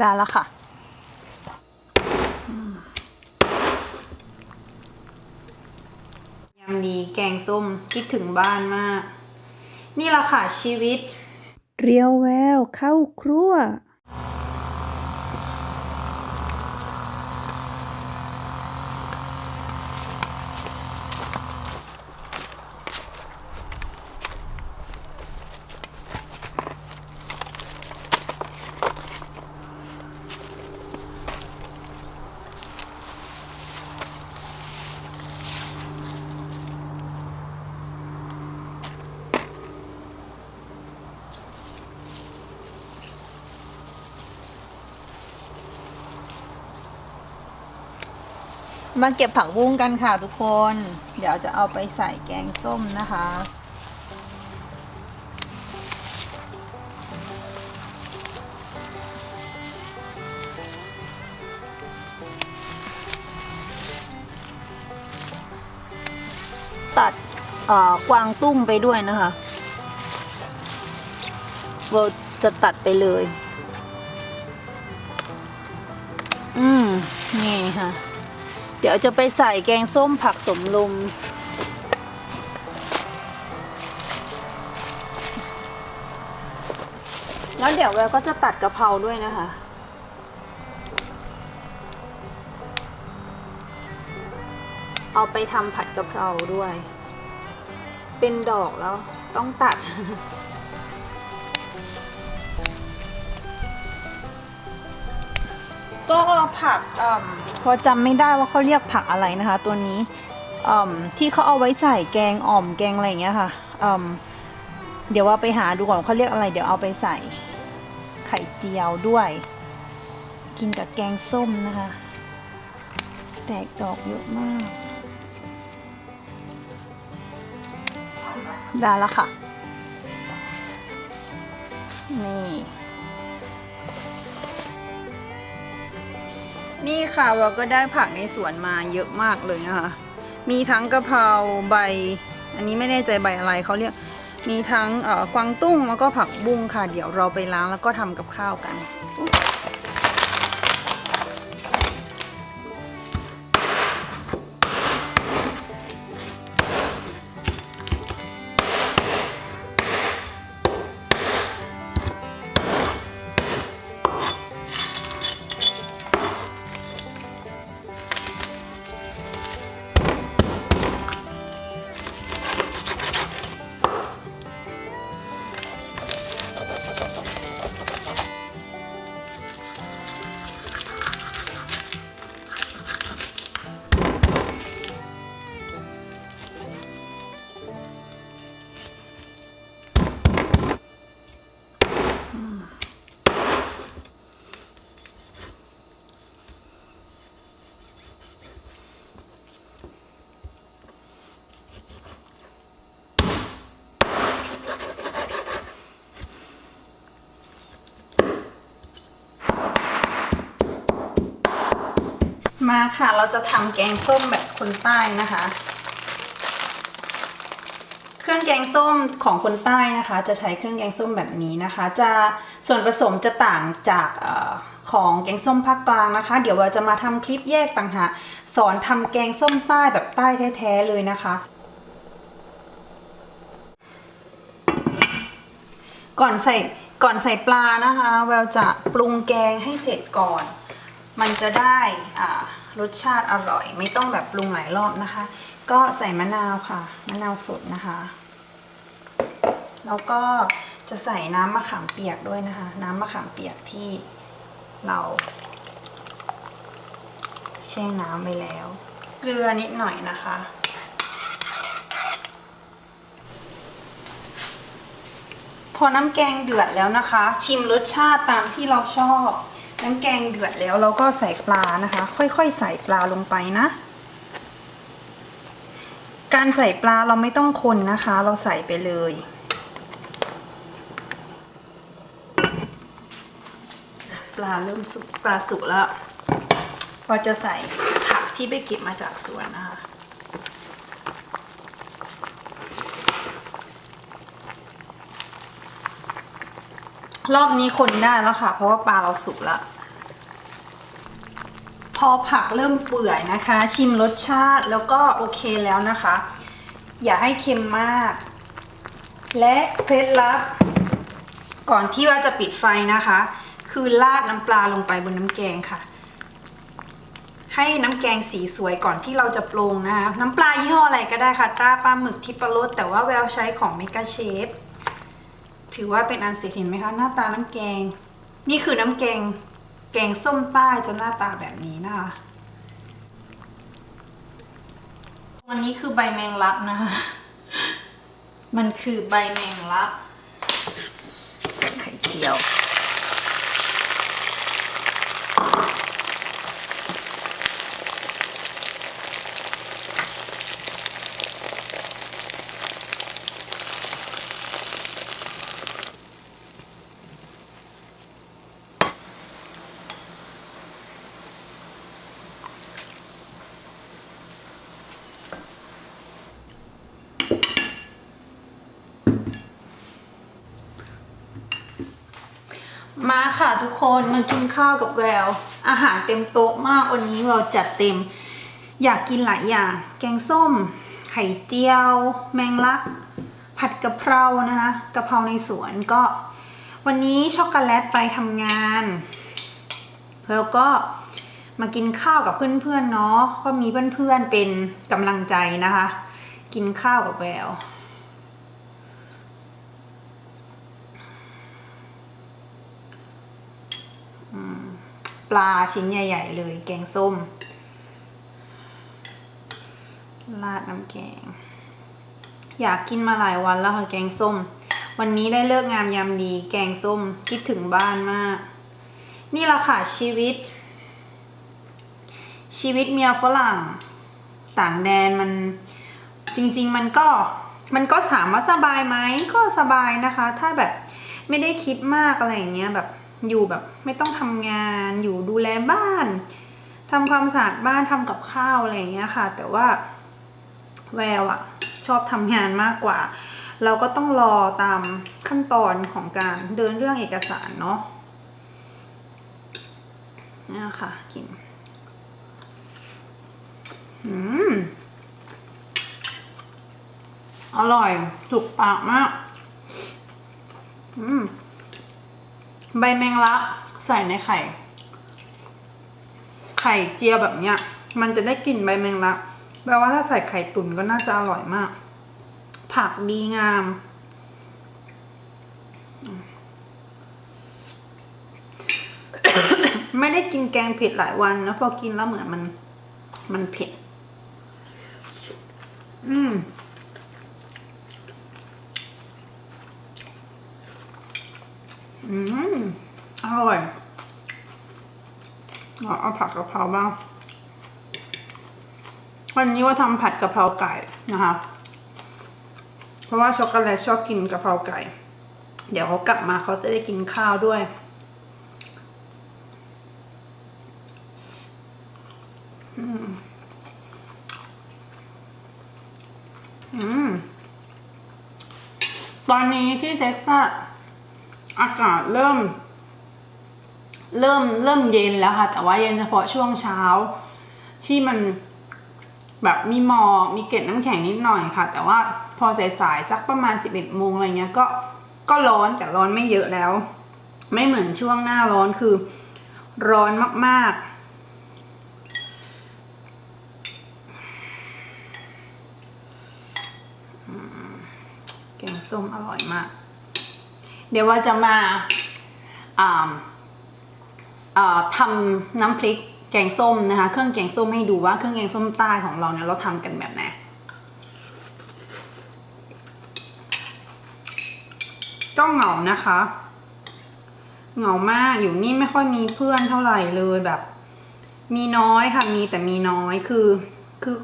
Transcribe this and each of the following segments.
ได้แล้วค่ะ ยำดีแกงส้มคิดถึงบ้านมาก นี่แหละค่ะชีวิต เรียวแววเข้าครัว มาเก็บผักบุ้งกันค่ะทุกคน เดี๋ยวจะเอาไปใส่แกงส้มนะคะ ตัดเอ่อกวางตุ้งไปด้วยนะคะเราจะตัดไปเลย อืม นี่ค่ะ ดี๋ยวจะไปใส่แกงส้มผักสมลุม แล้วเดี๋ยวแววก็จะตัดกะเพราด้วยนะคะ เอาไปทำผัดกะเพราด้วย เป็นดอกแล้วต้องตัด ก็ผักอ่พอจำไม่ได้ว่าเขาเรียกผักอะไรนะคะ ตัวนี้อ่ที่เขาเอาไว้ใส่แกงอ่อมแกงอะไรอย่างเงี้ยค่ะอ่เดี๋ยวว่าไปหาดูก่อนเขาเรียกอะไร เดี๋ยวเอาไปใส่ไข่เจียวด้วย กินกับแกงส้มนะคะ แตกดอกเยอะมากได้แล้วค่ะ นี่ นี่ค่ะเราก็ได้ผักในสวนมาเยอะมากเลยนะคะ มีทั้งกะเพราใบ อันนี้ไม่แน่ใจใบอะไรเขาเรียก มีทั้งเอ่อกวางตุ้งแล้วก็ผักบุ้งค่ะ เดี๋ยวเราไปล้างแล้วก็ทำกับข้าวกัน มาค่ะ เราจะทำแกงส้มแบบคนใต้นะคะ เครื่องแกงส้มของคนใต้นะคะ จะใช้เครื่องแกงส้มแบบนี้นะคะ จะส่วนผสมจะต่างจากออของแกงส้มภาคกลางนะคะ เดี๋ยวเราจะมาทำคลิปแยกต่างหากสอนทำแกงส้มใต้แบบใต้แท้ๆเลยนะคะก่อนใส่ก่อนใส่ปลานะคะ แววจะปรุงแกงให้เสร็จก่อน มันจะได้อ่า รสชาติอร่อย ไม่ต้องแบบปรุงหลายรอบนะคะ ก็ใส่มะนาวค่ะ มะนาวสดนะคะ แล้วก็จะใส่น้ำมะขามเปียกด้วยนะคะ น้ำมะขามเปียกที่เราแช่น้ำไปแล้ว เกลือนิดหน่อยนะคะ พอน้ำแกงเดือดแล้วนะคะ ชิมรสชาติตามที่เราชอบ น้ำแกงเดือดแล้วเราก็ใส่ปลานะคะ ค่อยๆ ใส่ปลาลงไปนะ การใส่ปลาเราไม่ต้องคนนะคะ เราใส่ไปเลย ปลาเริ่มสุกปลาสุกแล้ว เราจะใส่ผักที่ไปเก็บมาจากสวนนะคะ รอบนี้คนได้แล้วค่ะ เพราะว่าปลาเราสุกแล้ว พอผักเริ่มเปื่อยนะคะ ชิมรสชาติแล้วก็โอเคแล้วนะคะ อย่าให้เค็มมาก และเคล็ดลับ ก่อนที่ว่าจะปิดไฟนะคะ คือราดน้ำปลาลงไปบนน้ำแกงค่ะ ให้น้ำแกงสีสวยก่อนที่เราจะปรุงนะคะ น้ำปลายี่ห้ออะไรก็ได้ค่ะตราปลาหมึกทิปรสแต่ว่าแววใช้ของเมกาเชฟ ถือว่าเป็นอันเสร็จเห็นไหมคะ หน้าตาน้ำแกง นี่คือน้ำแกง แกงส้มใต้จะหน้าตาแบบนี้นะคะวันนี้คือใบแมงลักนะคะมันคือใบแมงลักใส่ไข่เจียว มาค่ะทุกคนมากินข้าวกับแวว อาหารเต็มโต๊ะมากวันนี้เราจัดเต็ม อยากกินหลายอย่าง แกงส้ม ไข่เจียว แมงลัก ผัดกะเพรานะคะกะเพราในสวนก็ วันนี้ช็อกโกแลตไปทำงาน แล้วก็มากินข้าวกับเพื่อนๆเนาะก็มีเพื่อนๆเป็นกำลังใจนะคะ กินข้าวกับแวว ปลาชิ้นใหญ่ ๆ เลยแกงส้ม ราดน้ำแกง อยากกินมาหลายวันแล้วค่ะแกงส้ม วันนี้ได้เลิกงามยามดีแกงส้มคิดถึงบ้านมาก นี่แหละค่ะชีวิต ชีวิตเมียฝรั่ง ต่างแดนมันจริง ๆ มันก็มันก็ถามว่าสบายไหมก็สบายนะคะ ถ้าแบบไม่ได้คิดมากอะไรอย่างเงี้ยแบบ อยู่แบบไม่ต้องทำงานอยู่ดูแลบ้านทำความสะอาดบ้านทำกับข้าวอะไรอย่างเงี้ยค่ะ แต่ว่าแววอะชอบทำงานมากกว่า เราก็ต้องรอตามขั้นตอนของการเดินเรื่องเอกสารเนาะเนี่ยค่ะกินอืมอร่อยถูกปากมาก อืม ใบแมงลักใส่ในไข่ ไข่เจียวแบบเนี้ย มันจะได้กลิ่นใบแมงลักแปลว่าถ้าใส่ไข่ตุ๋นก็น่าจะอร่อยมาก ผักดีงาม ไม่ได้กินแกงเผ็ดหลายวันนะพอกินแล้วเหมือนมัน มันเผ็ด อืม อืมอร่อยเอาผัดกะเพราบ้าง วันนี้ว่าทำผัดกะเพราไก่นะคะ เพราะว่าช็อกโกแลตชอบกินกะเพราไก่ เดี๋ยวเขากลับมาเขาจะได้กินข้าวด้วย อืม อืม ตอนนี้ที่เท็กซัส อากาศเริ่ม เริ่มเริ่มเย็นแล้วค่ะ แต่ว่าเย็นเฉพาะช่วงเช้า ที่มันแบบมีหมอกมีเกล็ดน้ำแข็งนิดหน่อยค่ะ แต่ว่าพอสายๆสักประมาณ 11โมงอะไรเงี้ยก็ก็ร้อนแต่ร้อนไม่เยอะแล้ว ไม่เหมือนช่วงหน้าร้อนคือ ร้อนมากๆแกงส้มอร่อยมาก เดี๋ยวว่าจะมาทำน้ำพริกแกงส้มนะคะ เครื่องแกงส้มให้ดูว่าเครื่องแกงส้มใต้ของเราเนี่ยเราทำกันแบบไหนก็เหงานะคะ เหงามากอยู่นี่ไม่ค่อยมีเพื่อนเท่าไหร่เลยแบบ มีน้อยค่ะมีแต่มีน้อยคือ คือ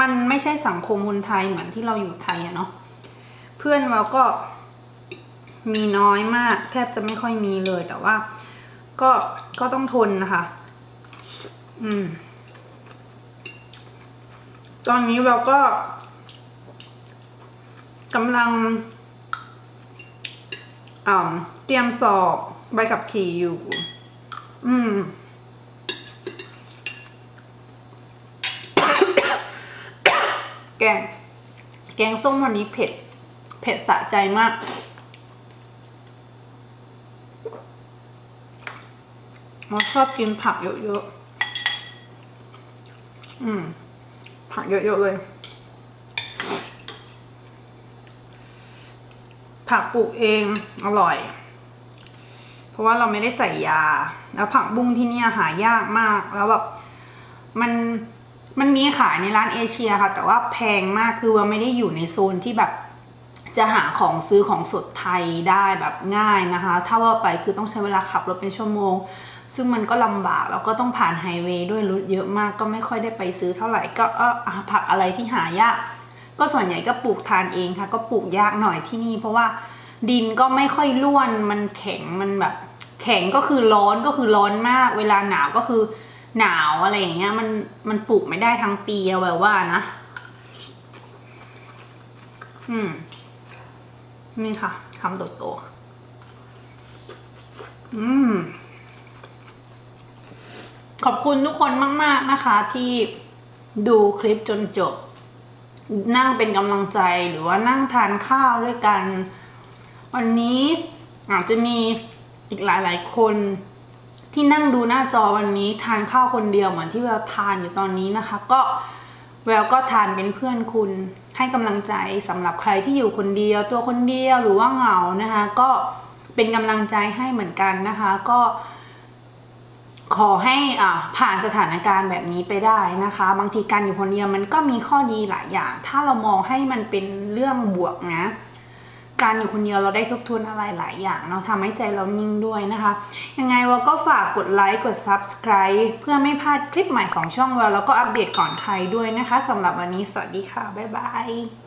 มันไม่ใช่สังคมคนไทยเหมือนที่เราอยู่ไทยอะเนาะเพื่อนเราก็ มีน้อยมาก แทบจะไม่ค่อยมีเลยแต่ว่า ก็ก็ต้องทนนะคะ อืม ตอนนี้เราก็กำลังเตรียมสอบใบขับขี่อยู่ อืม แกง แกงส้มวันนี้เผ็ด เผ็ดสะใจมาก เราชอบกินผักเยอะๆ อืม ผักเยอะๆเลย ผักปลูกเองอร่อย เพราะว่าเราไม่ได้ใส่ยา แล้วผักบุ้งที่นี่หายากมาก แล้วแบบมันมันมีขายในร้านเอเชียค่ะ แต่ว่าแพงมากคือว่าไม่ได้อยู่ในโซนที่แบบ จะหาของซื้อของสดไทยได้แบบง่ายนะคะ ถ้าว่าไปคือต้องใช้เวลาขับรถเป็นชั่วโมง ซึ่งมันก็ลำบากแล้วก็ต้องผ่านไฮเวย์ด้วยรถเยอะมากก็ไม่ค่อยได้ไปซื้อเท่าไหร่ก็เอออะผักอะไรที่หายากก็ส่วนใหญ่ก็ปลูกทานเองค่ะ ก็ปลูกยากหน่อยที่นี่เพราะว่าดินก็ไม่ค่อยร่วนมันแข็งมันแบบ แข็งก็คือร้อนก็คือร้อนมาก เวลาหนาวก็คือหนาวอะไรอย่างเงี้ยมันมันปลูกไม่ได้ทั้งปีเอาแบบว่านะ อืม นี่ค่ะคำโตๆอืม ขอบคุณทุกคนมาก ๆนะคะ ที่ดูคลิปจนจบ นั่งเป็นกำลังใจหรือว่านั่งทานข้าวด้วยกัน วันนี้อาจจะมีอีกหลาย ๆ คนที่นั่งดูหน้าจอวันนี้ทานข้าวคนเดียวเหมือนที่แววทานอยู่ตอนนี้นะคะ ก็ แววก็ทานเป็นเพื่อนคุณให้กำลังใจสำหรับใครที่อยู่คนเดียว ตัวคนเดียวหรือว่าเหงานะคะ ก็เป็นกำลังใจให้เหมือนกันนะคะ ก็ ขอให้อ่าผ่านสถานการณ์แบบนี้ไปได้นะคะ บางทีการอยู่คนเดียวมันก็มีข้อดีหลายอย่าง ถ้าเรามองให้มันเป็นเรื่องบวกนะ การอยู่คนเดียวเราได้ทบทวนอะไรหลายอย่างเนาะทำให้ใจเรานิ่งด้วยนะคะ ยังไงวาก็ฝากกดไลค์กด subscribe เพื่อไม่พลาดคลิปใหม่ของช่องเราแล้วก็อัปเดตก่อนใครด้วยนะคะสำหรับวันนี้สวัสดีค่ะ บ๊ายบาย